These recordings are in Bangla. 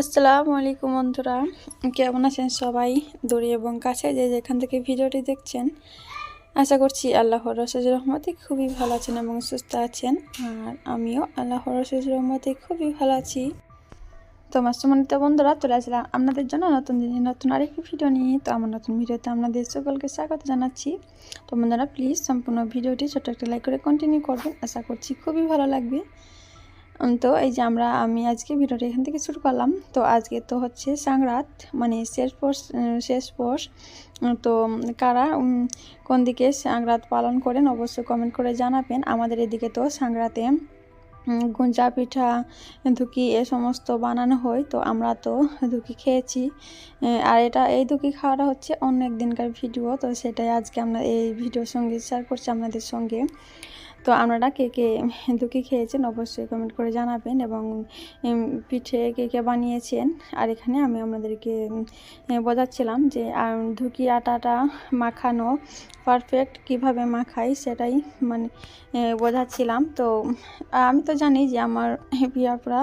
আসসালামু আলাইকুম বন্ধুরা। কেমন আছেন সবাই? দূরে এবং কাছে যে যেখান থেকে ভিডিওটি দেখছেন, আশা করছি আল্লাহর রসেজ রহমতে খুবই ভালো আছেন এবং সুস্থ আছেন। আর আমিও আল্লাহর রসেজ রহমতে খুবই ভালো আছি। তো আমার বন্ধুরা, চলে আসলাম আপনাদের জন্য নতুন দিনে নতুন আরেকটি ভিডিও নিয়ে। তো আমার নতুন ভিডিওতে আপনাদের সকলকে স্বাগত জানাচ্ছি। তো বন্ধুরা প্লিজ সম্পূর্ণ ভিডিওটি ছোট্ট একটা লাইক করে কন্টিনিউ করবেন। আশা করছি খুবই ভালো লাগবে। তো এই যে আমরা, আমি আজকে ভিডিওটা এখান থেকে শুরু করলাম। তো আজকে তো হচ্ছে সাংরাত মানে শেষ পোষ শেষ পোষ তো কারা কোন দিকে সাংরাত পালন করেন অবশ্যই কমেন্ট করে জানাবেন। আমাদের এদিকে তো সাংরাতে গুঞ্জা পিঠা, ধুকি এ সমস্ত বানানো হয়। তো আমরা তো ধুকি খেয়েছি। আর এটা, এই ধুকি খাওয়াটা হচ্ছে অন্য একদিনকার ভিডিও। তো সেটাই আজকে আমরা এই ভিডিওর সঙ্গে শেয়ার করছি আপনাদের সঙ্গে। তো আপনারা কে কে দুকি খেয়েছেন অবশ্যই কমেন্ট করে জানাবেন এবং পিঠে কে কে বানিয়েছেন। আর এখানে আমি আপনাদেরকে বোঝাচ্ছিলাম যে ধুকি আটাটা মাখানো পারফেক্ট কীভাবে মাখাই সেটাই মানে বোঝাচ্ছিলাম। তো, আমি তো জানি যে আমার বিয়াপরা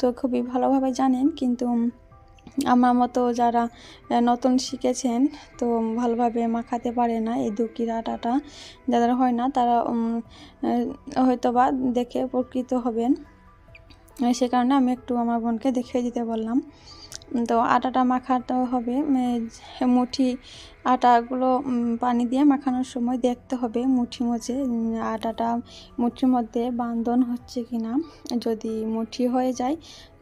তো খুবই ভালোভাবে জানেন, কিন্তু আমার মতো যারা নতুন শিখেছেন, তো ভালোভাবে মাখাতে পারে না এই দুকির আটাটা। যাদের হয় না, তারা হয়তো বা দেখে উপকৃত হবেন। সে কারণে আমি একটু আমার বোনকে দেখিয়ে দিতে বললাম। তো আটাটা মাখাতে হবে মুঠি আটাগুলো পানি দিয়ে মাখানোর সময় দেখতে হবে মুঠি মধ্যে আটাটা মুঠির মধ্যে বান্ধন হচ্ছে কি না যদি মুঠি হয়ে যায়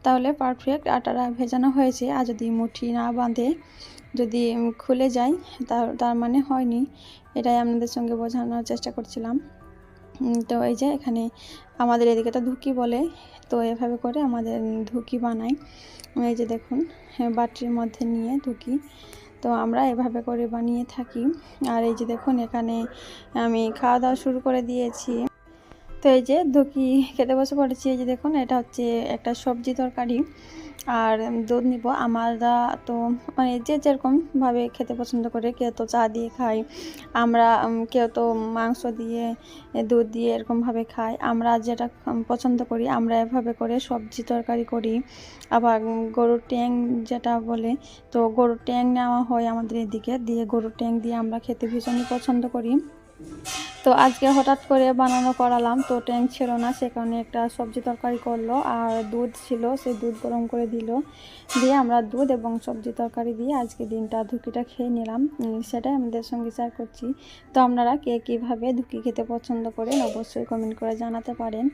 তাহলে পারফেক্ট আটাটা ভেজানো হয়েছে। আর যদি মুঠি না বাঁধে যদি খুলে যায় তার তার মানে হয়নি। এটাই আপনাদের সঙ্গে বোঝানোর চেষ্টা করছিলাম। তো এই যে এখানে আমাদের এদিকে তো ধুকি বলে তো এভাবে করে আমাদের ধুকি বানাই। এই যে দেখুন হ্যাঁ, বাটির মধ্যে নিয়ে ধুকি। তো আমরা এভাবে করে বানিয়ে থাকি। আর এই যে দেখুন এখানে আমি খাওয়া দাওয়া শুরু করে দিয়েছি। তো এই যে ধুকি খেতে বসে পড়েছি। এই যে দেখুন, এটা হচ্ছে একটা সবজি তরকারি। আর দুধ নিব। আমরা তো মানে যে যেরকমভাবে খেতে পছন্দ করে, কেউ তো চা দিয়ে খায়। আমরা কেউ তো মাংস দিয়ে, দুধ দিয়ে এরকমভাবে খাই আমরা যেটা পছন্দ করি, আমরা এভাবে করে সবজি তরকারি করি। আবার গরুর ট্যাং যেটা বলে, তো গরুর ট্যাং নেওয়া হয় আমাদের এদিকে। দিয়ে গরুর ট্যাং দিয়ে আমরা খেতে ভীষণই পছন্দ করি। তো আজকে হঠাৎ করে বানানো করালাম, তো ট্যাং ছিল না, সে কারণে একটা সবজি তরকারি করল, আর দুধ ছিল সেই দুধ গরম করে দিল। দিয়ে আমরা দুধ এবং সবজি তরকারি দিয়ে আজকে দিনটা ধুকিটা খেয়ে নিলাম। সেটাই আমাদের সঙ্গে শেয়ার করছি। তো আপনারা কে কীভাবে ধুকি খেতে পছন্দ করেন, অবশ্যই কমেন্ট করে জানাতে পারেন।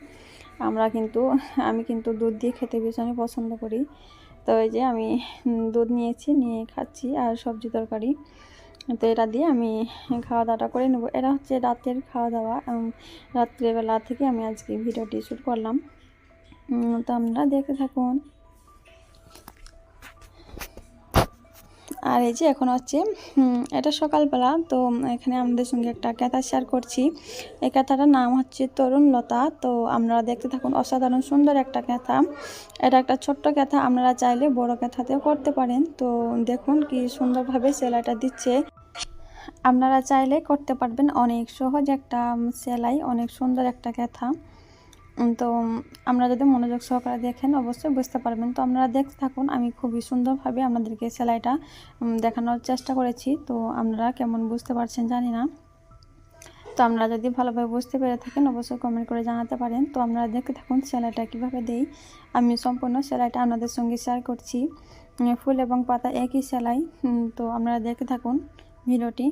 আমরা কিন্তু, আমি কিন্তু দুধ দিয়ে খেতে ভীষণই পছন্দ করি। তো এই যে আমি দুধ নিয়েছি, নিয়ে খাচ্ছি, আর সবজি তরকারি। তো এটা দিয়ে আমি খাওয়া দাওয়াটা করে নেব। এটা হচ্ছে রাতের খাওয়া দাওয়া রাত্রেবেলা থেকে আমি আজকে ভিডিওটি শ্যুট করলাম। তো আমরা দেখে থাকুন। আর এই যে এখন হচ্ছে এটা সকালবেলা তো এখানে আমাদের সঙ্গে একটা ক্যাথা শেয়ার করছি। এই ক্যাথাটার নাম হচ্ছে তরুণ লতা। তো আপনারা দেখতে থাকুন অসাধারণ সুন্দর একটা ক্যাথা এটা একটা ছোট্ট ক্যাথা আপনারা চাইলে বড় ক্যাথাতেও করতে পারেন। তো দেখুন কি সুন্দরভাবে সেলাইটা দিচ্ছে। আপনারা চাইলে করতে পারবেন অনেক সহজ একটা সেলাই অনেক সুন্দর একটা উম, তো আমরা যদি মনোযোগ সহকারে দেখেন, অবশ্যই বুঝতে পারবেন। তো আপনারা দেখতে থাকুন, আমি খুবই সুন্দরভাবে আপনাদেরকে সেলাইটা দেখানোর চেষ্টা করেছি। তো আপনারা কেমন বুঝতে পারছেন জানি না। তো আপনারা যদি ভালোভাবে বুঝতে পেরে থাকেন, অবশ্যই কমেন্ট করে জানাতে পারেন। তো আপনারা দেখতে থাকুন সেলাইটা কীভাবে দেই। আমি সম্পূর্ণ সেলাইটা আপনাদের সঙ্গে শেয়ার করছি। ফুল এবং পাতা একই সেলাই। তো আপনারা দেখতে থাকুন ভিডিওটি।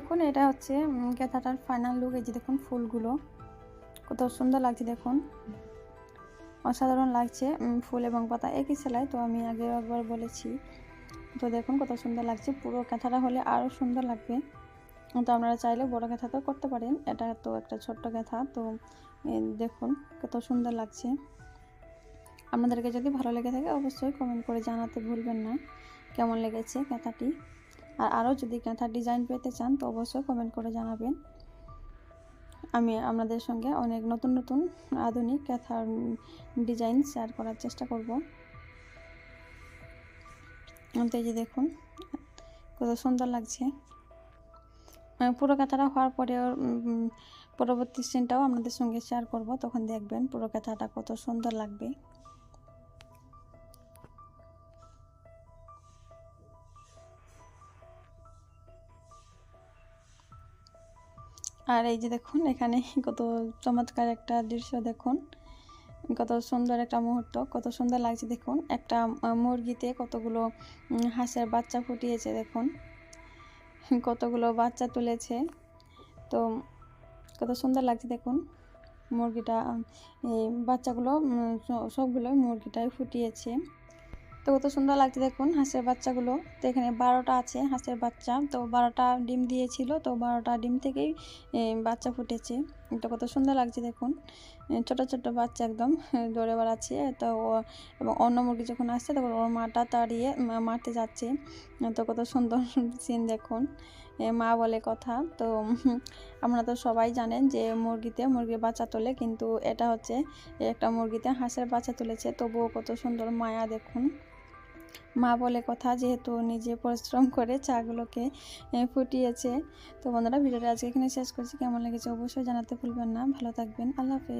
দেখুন এটা হচ্ছে উম, কেথাটার ফাইনাল লুক এই যে দেখুন ফুলগুলো। কত সুন্দর লাগছে দেখুন। অসাধারণ লাগছে ফুল এবং পাতা একই সেলাই তো আমি আগে একবার বলেছি। তো দেখুন কত সুন্দর লাগছে পুরো কাঁথাটা হলে আরও সুন্দর লাগবে। তো আপনারা চাইলে বড় কাঁথাতেও করতে পারেন এটা তো একটা ছোট্ট কাঁথা তো দেখুন কত সুন্দর লাগছে। আপনাদেরকে যদি ভালো লেগে থাকে অবশ্যই কমেন্ট করে জানাতে ভুলবেন না। কেমন লেগেছে কাঁথাটি আর আরও যদি কাঁথার ডিজাইন পেতে চান, তো অবশ্যই কমেন্ট করে জানাবেন। আমি আপনাদের সঙ্গে অনেক নতুন নতুন আধুনিক কাঁথার ডিজাইন শেয়ার করার চেষ্টা করব। তো এই যে দেখুন, কত সুন্দর লাগছে। পুরো কাঁথাটা হওয়ার পরে পরবর্তী সিনটাও আপনাদের সঙ্গে শেয়ার করব। তখন দেখবেন পুরো কাঁথাটা কত সুন্দর লাগবে। আর এই যে দেখুন, এখানে কত চমৎকার একটা দৃশ্য দেখুন। কত সুন্দর একটা মুহূর্ত, কত সুন্দর লাগছে দেখুন। একটা মুরগিতে কতগুলো হাঁসের বাচ্চা ফুটিয়েছে দেখুন। কতগুলো বাচ্চা তুলেছে। তো কত সুন্দর লাগছে দেখুন, মুরগিটা, এই বাচ্চাগুলো সবগুলোই মুরগিটাই ফুটিয়েছে। তো কত সুন্দর লাগছে দেখুন হাঁসের বাচ্চাগুলো। তো এখানে বারোটা আছে হাঁসের বাচ্চা। তো বারোটা ডিম দিয়েছিল, তো বারোটা ডিম থেকেই বাচ্চা ফুটেছে। তো কত সুন্দর লাগছে দেখুন। ছোট ছোট বাচ্চা একদম দৌড়ে বেড়াচ্ছে। তো ও- এবং অন্য মুরগি যখন আসছে, তখন ওর মাটা তাড়িয়ে মারতে যাচ্ছে। তো কত সুন্দর সিন দেখুন। মা বলে কথা। তো আপনারা তো সবাই জানেন যে মুরগিতে, মুরগির বাচ্চা তোলে, কিন্তু এটা হচ্ছে, একটা মুরগিতে হাঁসের বাচ্চা তুলেছে। তবুও কত সুন্দর মায়া দেখুন। মা বলে কথা যেহেতু নিজে পরিশ্রম করে চাগুলোকে ফুটিয়েছে। তো বন্ধুরা, ভিডিওটা আজকে এখানে শেষ করছি। কেমন লেগেছে অবশ্যই জানাতে ভুলবেন না। ভালো থাকবেন। আল্লাহ হাফেজ।